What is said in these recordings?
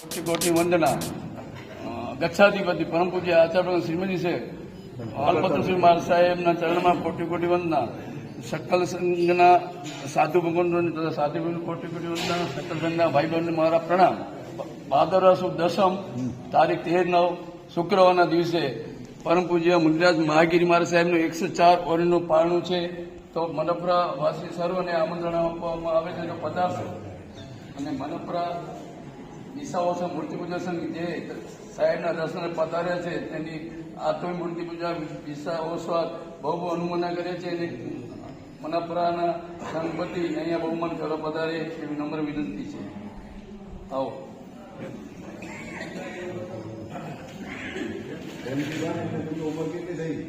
કોટી કોટી વંદના. ગચ્છાધિપતિ પરમ પૂજ્ય આચાર્ય શ્રીમતી છે. બાલપત્ર શ્રી મહારાજ સાહેબના ચરણમાં કોટી કોટી વંદના. સકલ સંઘના સાધુ ભગવાન તથા સાધુ કોટી કોટી વંદના, સકલ સંઘના ભાઈ બહેનને મારા પ્રણામ. ભાદરવા સુદ દસમ તારીખ તેર નવ શુક્રવારના દિવસે પરમ પૂજ્ય મુનિરાજ મહાગીરી મહારાજ સાહેબનું એકસો ચાર ઓરીનું પારણું છે. તો મનપરા વાસી સર્વને આમંત્રણ આપવામાં આવે છે પધારશો. અને મનપરા દિશાઓસમ મૂર્તિ પૂજા સંઘ જે સાહેબના દર્શન પધાર્યા છે, તેની આત્મી મૂર્તિ પૂજા દિશાઓસ્વાદ બહુ બહુ અનુમોદના કરે છે અને મનાપુરાના સંગપતિ અહીંયા બહુમાન કરો પધારે એવી નમ્ર વિનંતી છે. આવો. કિશોરભાઈ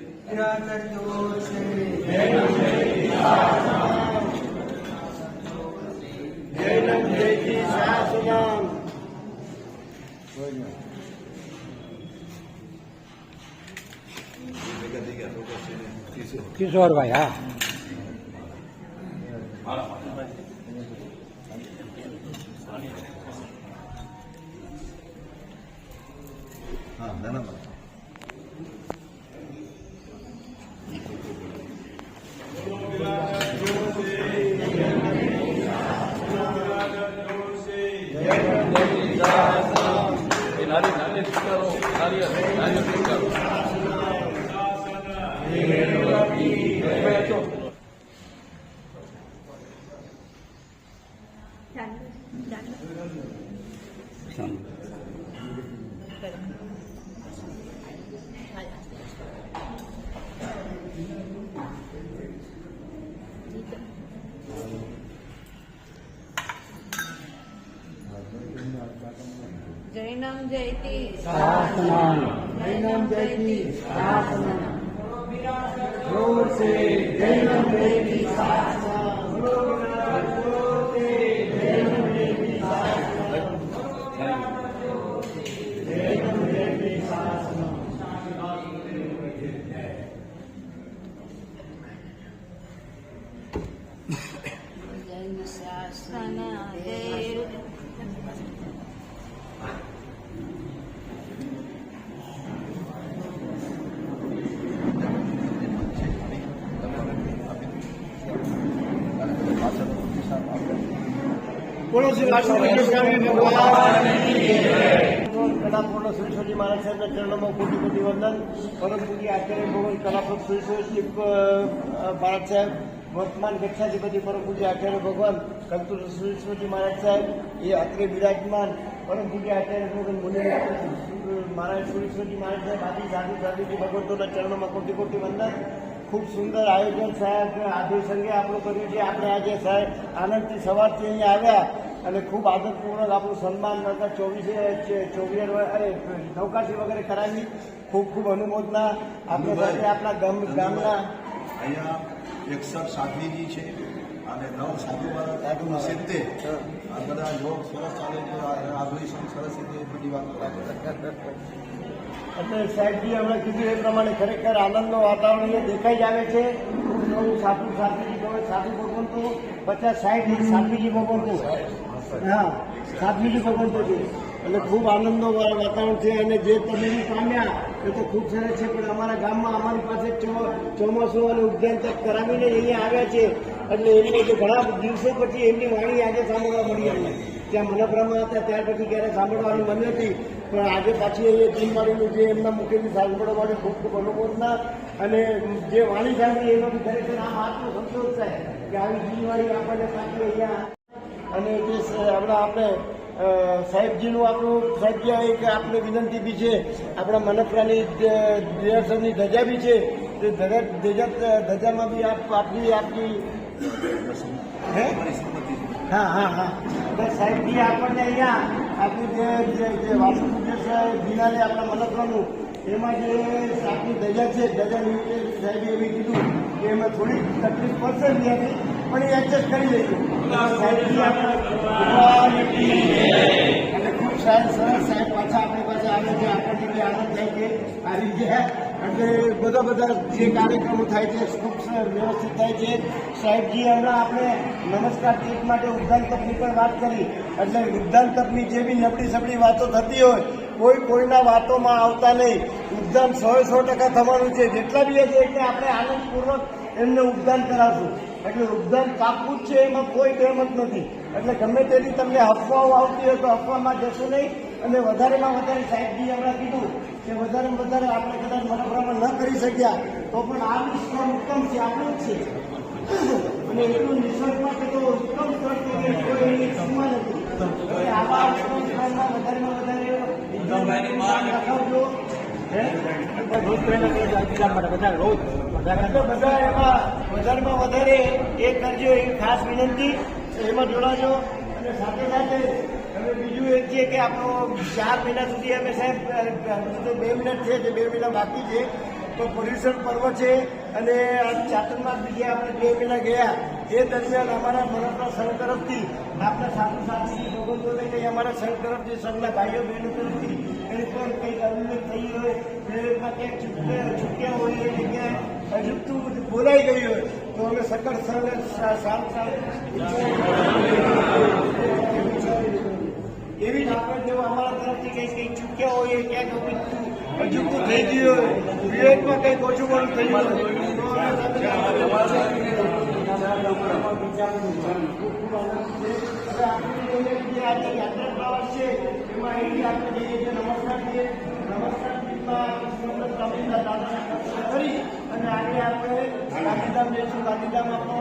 હા હા જૈનમ દેવી શાસના કલાપૂર્ણ સરસ્વતી મહારાજ સાહેબના ચરણોમાં કોટી કોટી વંદન પરમ પૂજ્ય આચાર્ય ભગવાન કલાપૂર્ણ સરસ્વતી મહારાજ સાહેબ વર્તમાન ગચ્છાધિપતિ પરમ પૂજ્ય આચાર્ય ભગવાન કંતુર સરસ્વતી મહારાજ સાહેબ એ અત્રે બિરાજમાન પરમ પૂજ્ય આચાર્ય ભગવાન મુનિ મહારાજ સરસ્વતી મહારાજ સાહેબ આદિ સાધુ સાધુજી ભગવંતોના ચરણોમાં કોટી કોટી વંદન ખૂબ સુંદર આયોજન સાહેબ આદિ સંઘે આપણું કર્યું છે આપણે આજે સાહેબ આનંદથી સવારથી અહીંયા આવ્યા. અને ખૂબ આદરપૂર્વક આપણું સન્માન નગર ચોવીસે ચોવીસ અરે નૌકાશી વગેરે કરાવી. ખૂબ ખૂબ અનુમોદના. આપણે સાથે આપણા ગામ ગામના અહીંયા એકસઠ સાધ્વીજી છે અને નવ સાધુ મહારાજ સિત્તેર. આ બધા યોગ સરસ ચાલે છે. આધુનિક સંઘ સરસ રીતે બધી વાત કરે છે. એટલે સાહેબજી હમણાં કીધું એ પ્રમાણે ખરેખર આનંદનો વાતાવરણ એ દેખાઈ જ આવે છે નવું સાધુ સાધુજી સાધુ ભગવાન તો પચાસ સાઠ સાધુજી ભગવાન તો. હા સાધુજી ભગવાન થતી એટલે ખૂબ આનંદનો વાતાવરણ છે અને જે તમે પામ્યા, એ તો ખૂબ સરસ છે, પણ અમારા ગામમાં અમારી પાસે ચોમાસું અને ઉદ્યાન તક કરાવીને અહીંયા આવ્યા છે. એટલે એમને જે ઘણા દિવસો પછી એમની વાણી આજે સાંભળવા મળી આવી ત્યાં મનોભ્રમણ હતા, ત્યાર પછી ક્યારે સાંભળવાની મન નથી. પણ આજે પાછી એ જીનવાડીનું જે એમના મુખેથી માટે ખૂબ ખૂબ અનુભવના અને જે વાણી સાંભળી એનો ખરેખર આમ વાતનો સંતોષ થાય કે આવી જીનવાડી આપણને પાછી અહીંયા અને જે હમણાં આપણે સાહેબજીનું આપણું સાહેબજી એક આપણે વિનંતી બી છે. આપણા મનપરાની દિવસની ધજા બી છે. તે ધજા ધજા, ધજામાં બી આપ, આપની આપની હે? હા હા હા. સાહેબજી આપણને અહીંયા આપણું જે જે વાસુ પૂજ્ય સાહેબ આપણા મનપરાનું, એમાં જે આપની ધજા છે, ધજા નિમિત્તે સાહેબે એવી કીધું કે એમાં થોડી તકલીફ પડશે ત્યાંથી, પણ એ એડજસ્ટ કરી લઈશું ખૂબ સાહેબ સરસ સાહેબ પાછા આપણી પાસે આવે છે. આપણને આનંદ થાય છે. આવી ગયા અને બધા બધા જે કાર્યક્રમો થાય છે ખૂબ વ્યવસ્થિત થાય છે. સાહેબજી હમણાં આપણે નમસ્કાર ટીપ માટે ઉદ્યાન તપની પણ વાત કરી. એટલે ઉદ્યાન તપની જે બી નબળી સબળી વાતો થતી હોય, કોઈ કોઈના વાતોમાં આવતા નહીં. ઉદ્યાન સો સો ટકા થવાનું છે. જેટલા બી હશે એટલે આપણે આનંદપૂર્વક એમને ઉદ્યાન કરાવશું. એટલે ઉદ્યાન કાપવું જ છે એમાં કોઈ કહેમત નથી. એટલે ગમે તેની તમને અફવાઓ આવતી હોય તો અફવામાં જશો નહીં. અને વધારેમાં વધારે સાહેબજી હમણાં કીધું કે વધારેમાં વધારે આપણે કદાચ મનોભ્રમણ ન કરી શક્યા તો પણ આ વિશ્વ ઉત્તમ છે આપણું જ છે. અને એટલું નિસર્ગમાં કે તો ઉત્તમ સ્થળ કે કોઈ એની સીમા નથી એટલે આવા ઉત્તમ સ્થળમાં વધારેમાં વધારે રખાવજો હે? એટલે બધા એમાં વધારેમાં વધારે એ કરજો એ ખાસ વિનંતી. એમાં જોડાજો અને સાથે સાથે હવે બીજું એ છે કે આપણો ચાર મહિના સુધી અમે સાહેબ તો બે મિનિટ છે જે બે મહિના બાકી છે. તો પર્યુષણ પર્વ છે અને ચાતરમાં બીજે આપણે બે મહિના ગયા. એ દરમિયાન અમારા મનોપરા સંઘ તરફથી આપણા સાધુ સાથી ભગવંતોને કંઈ અમારા સંઘ તરફથી સંઘના ભાઈઓ બહેનો તરફથી કંઈ પણ કંઈક અનુભવ થઈ હોય પ્રેરકમાં ક્યાંક છૂટ્યા હોય એ જગ્યાએ બધું બોલાઈ ગયું હોય, તો અમે સકળ એવી જ આપણે જો અમારા તરફથી કંઈક કંઈક ચૂક્યા હોય ક્યાંક અજુકતું અજુકતું થઈ ગયું હોય, વિવેકમાં કંઈક ઓછું પણ થયું ગયું અમે યાત્રા છે, એમાં જઈએ નમસ્કાર છીએ. નમસ્કાર દાદાના કરી. અને આજે આપણે ગાંધીધામ જઈશું. ગાંધીધામ આપણો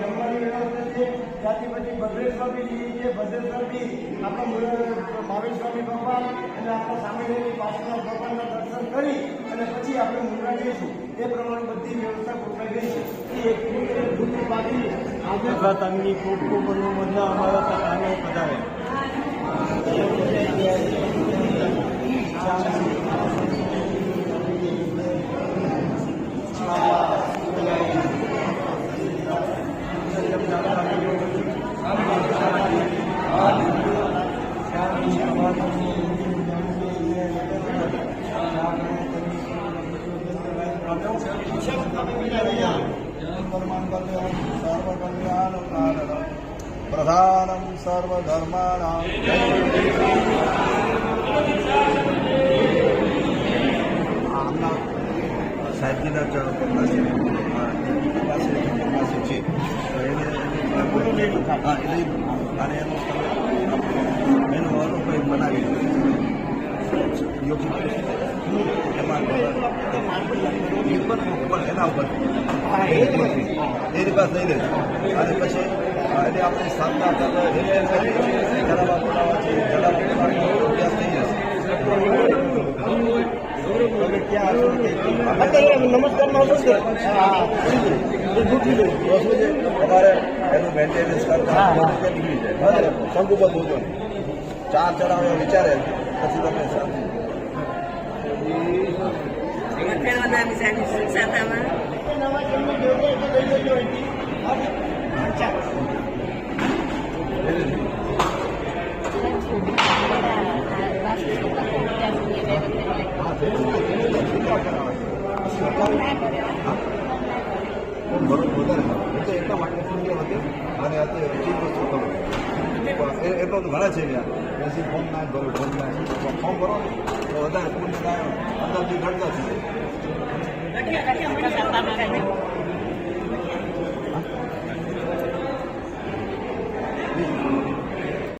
જમવાની વ્યવસ્થા છે. ત્યાંથી પછી ભદ્રેશ્વર બી જઈએ છીએ ભદ્રેશ્વર બી આપણા ભાવેશ્વરની ભગવાન અને આપણા સામેની પાછળના ભગવાનના દર્શન કરી અને પછી આપણે મુંદ્રા જઈશું. એ પ્રમાણે બધી વ્યવસ્થા ગોઠવાઈ ગઈ છે. એ ભૂલની બાકી આજે તમને ખૂબ ખૂબ અનુમોદના અમારા સામે પધારે. પ્રધાનમ સર્વધર્માણામ આમના સાહેબજીના ચરણ પાસે પાસે પાસે છે તો એને ઉપર એના ઉપર. એની પાસે લઈ લે અને પછી એને આપણે સામના જલાવા બોલાવા છે જલાવા નમસ્કાર છે. તમારે એનું મેન્ટેનન્સ કરતા નીકળી જાય. બરાબર? શંકુબદ્ધ હોતો ચાર ચડાવવા વિચારે પછી તમે શાંતિ સાતામાં નવા જન્મ જોડે તો લઈ જજો અહીંથી. અચ્છા ભરત વધારે એ તો એટલા માટે પુણ્ય એટલો તો ઘણા છે ત્યાં પછી ફોર્મ ના ભરો ફોર્મ ના ફોર્મ ભરો ને તો વધારે થાય અંદાજથી ઘટતા છે